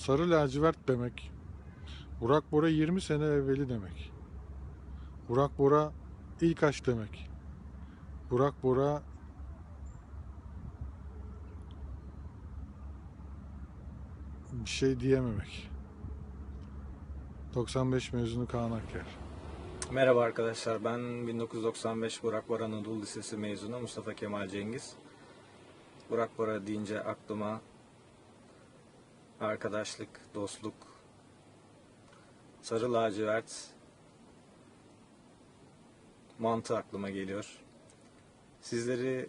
Sarı lacivert demek. Burak Bora 20 sene evveli demek. Burak Bora ilk aşk demek. Burak Bora bir şey diyememek. 95 mezunu Kaan Akker. Merhaba arkadaşlar, ben 1995 Burak Bora Anadolu Lisesi mezunu Mustafa Kemal Cengiz. Burak Bora deyince aklıma arkadaşlık, dostluk, sarı lacivert, mantı aklıma geliyor. Sizleri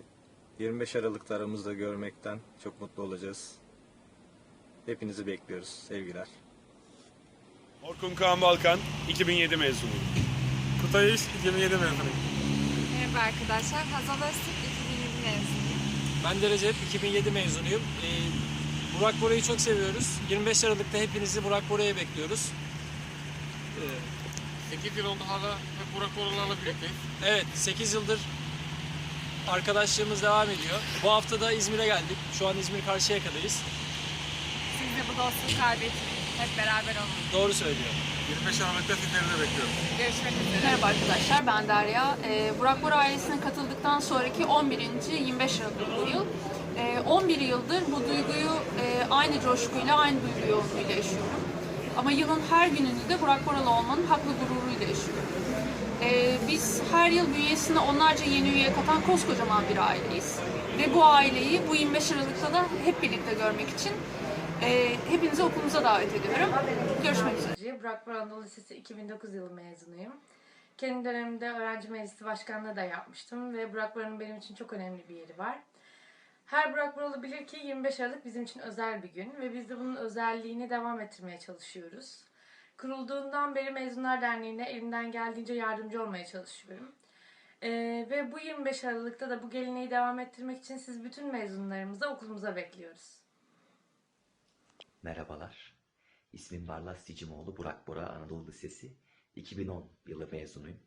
25 Aralık'ta aramızda görmekten çok mutlu olacağız. Hepinizi bekliyoruz. Sevgiler. Orkun Kaan Balkan, 2007 mezunuyum. Kutay İş 2007 mezunuyum. Merhaba arkadaşlar. Hazal Öztürk 2020 mezunuyum. Ben de Recep 2007 mezunuyum. Ee, Burak Bora'yı çok seviyoruz. 25 Aralık'ta hepinizi Burak Bora'ya bekliyoruz. Ee, 8 yıl oldu hala hep Burak Boralar'la birlikteyiz. evet 8 yıldır arkadaşlığımız devam ediyor. Bu hafta da İzmir'e geldik. Şu an İzmir Karşıyaka'dayız. Siz de bu dostluğu kaybetmeyin. Hep beraber olun. Doğru söylüyor. 25 Aralık'ta sizleri de bekliyorum. Görüşmek üzere. Merhaba arkadaşlar, ben Derya. Ee, Burak Bora ailesine katıldıktan sonraki 11. 25 Aralık bu yıl. Ee, 11 yıldır bu duyguyu e, aynı coşkuyla, aynı duygu yoğunluğuyla yaşıyorum. Ama yılın her gününü de Burak Boralı olmanın haklı gururuyla yaşıyorum. Ee, biz her yıl bünyesine onlarca yeni üye katan koskocaman bir aileyiz. Ve bu aileyi bu 25 Aralık'ta da hep birlikte görmek için e, hepinizi okulumuza davet ediyorum. Görüşmek üzere. Burak Bora Anadolu Lisesi 2009 yılı mezunuyum. Kendi dönemimde öğrenci meclisi başkanlığı da yapmıştım ve Burak Bora'nın benim için çok önemli bir yeri var. Her Burak Boralı bilir ki 25 Aralık bizim için özel bir gün ve biz de bunun özelliğini devam ettirmeye çalışıyoruz. Kurulduğundan beri Mezunlar Derneği'ne elimden geldiğince yardımcı olmaya çalışıyorum. Ee, ve bu 25 Aralık'ta da bu geleneği devam ettirmek için siz bütün mezunlarımızı okulumuza bekliyoruz. Merhabalar. İsmim Barlas Sicimoğlu, Burak Bora Anadolu Lisesi 2010 yılı mezunuyum.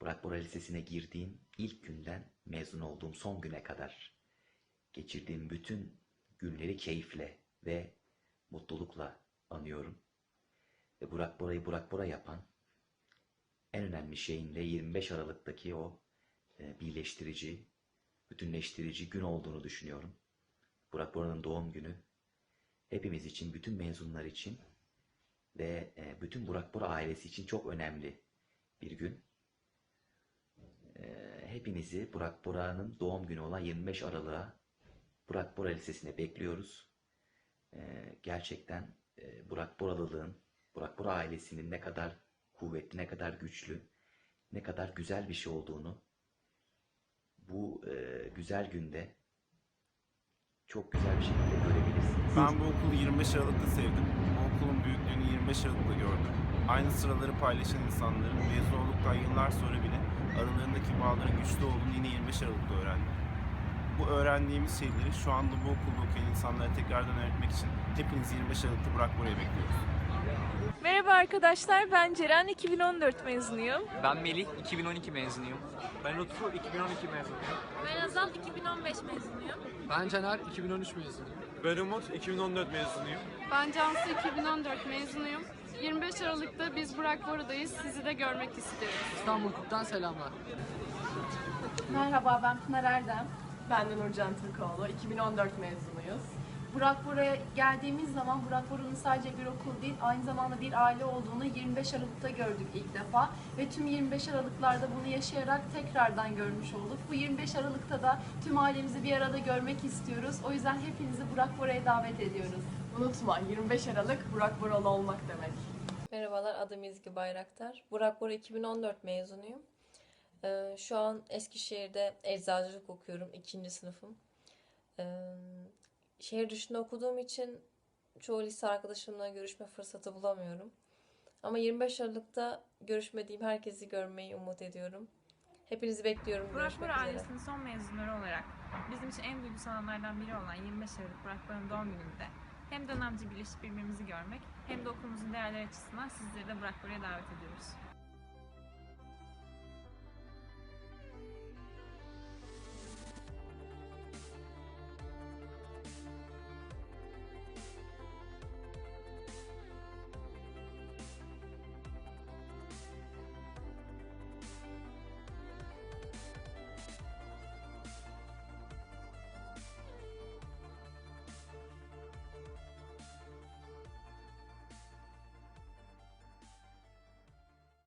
Burak Bora Lisesi'ne girdiğim ilk günden mezun olduğum son güne kadar geçirdiğim bütün günleri keyifle ve mutlulukla anıyorum. Ve Burak Bora'yı Burak Bora yapan en önemli şeyin de 25 Aralık'taki o e, birleştirici, bütünleştirici gün olduğunu düşünüyorum. Burak Bora'nın doğum günü hepimiz için, bütün mezunlar için ve e, bütün Burak Bora ailesi için çok önemli bir gün. E, Hepinizi Burak Bora'nın doğum günü olan 25 Aralık'a Burak Bora Lisesi'ne bekliyoruz. E, Gerçekten e, Burak Boralılığın, Burak Bora ailesinin ne kadar kuvvetli, ne kadar güçlü, ne kadar güzel bir şey olduğunu bu e, güzel günde çok güzel bir şekilde görebilirsiniz. Ben bu okulu 25 Aralık'ta sevdim. Bu okulun büyüklüğünü 25 Aralık'ta gördüm. Aynı sıraları paylaşan insanların mezun olduktan yıllar sonra bile aralarındaki bağların güçlü olduğunu yine 25 Aralık'ta öğrendim. Bu öğrendiğimiz şeyleri şu anda bu okulda okuyan insanlara tekrardan öğretmek için hepinizi 25 Aralık'ta Burak buraya bekliyoruz. Merhaba arkadaşlar, ben Ceren 2014 mezunuyum. Ben Melih, 2012 mezunuyum. Ben Lutfu 2012 mezunuyum. Ben Azal 2015 mezunuyum. Ben Caner, 2013 mezunuyum. Ben Umut, 2014 mezunuyum. Ben Cansu 2014 mezunuyum. 25 Aralık'ta biz Burak Bora'dayız. Sizi de görmek isteriz. İstanbul Hukuk'tan selamlar. Merhaba, ben Pınar Erdem. Ben de Nurcan Türkoğlu, 2014 mezunuyuz. Burak Bora'ya geldiğimiz zaman Burak Bora'nın sadece bir okul değil, aynı zamanda bir aile olduğunu 25 Aralık'ta gördük ilk defa. Ve tüm 25 Aralıklarda bunu yaşayarak tekrardan görmüş olduk. Bu 25 Aralık'ta da tüm ailemizi bir arada görmek istiyoruz. O yüzden hepinizi Burak Bora'ya davet ediyoruz. Unutma, 25 Aralık Burak Boralı olmak demek. Merhabalar, adım İzgi Bayraktar. Burak Bora 2014 mezunuyum. Ee, şu an Eskişehir'de eczacılık okuyorum, ikinci sınıfım. Ee, şehir dışında okuduğum için çoğu lise arkadaşımla görüşme fırsatı bulamıyorum. Ama 25 Aralık'ta görüşmediğim herkesi görmeyi umut ediyorum. Hepinizi bekliyorum. Burak Bora ailesinin son mezunları olarak bizim için en duygusal anlardan biri olan 25 Aralık Burak Bora'nın doğum gününde hem dönemci birleşip birbirimizi görmek hem de okulumuzun değerleri açısından sizleri de Burak Bora'ya davet ediyoruz.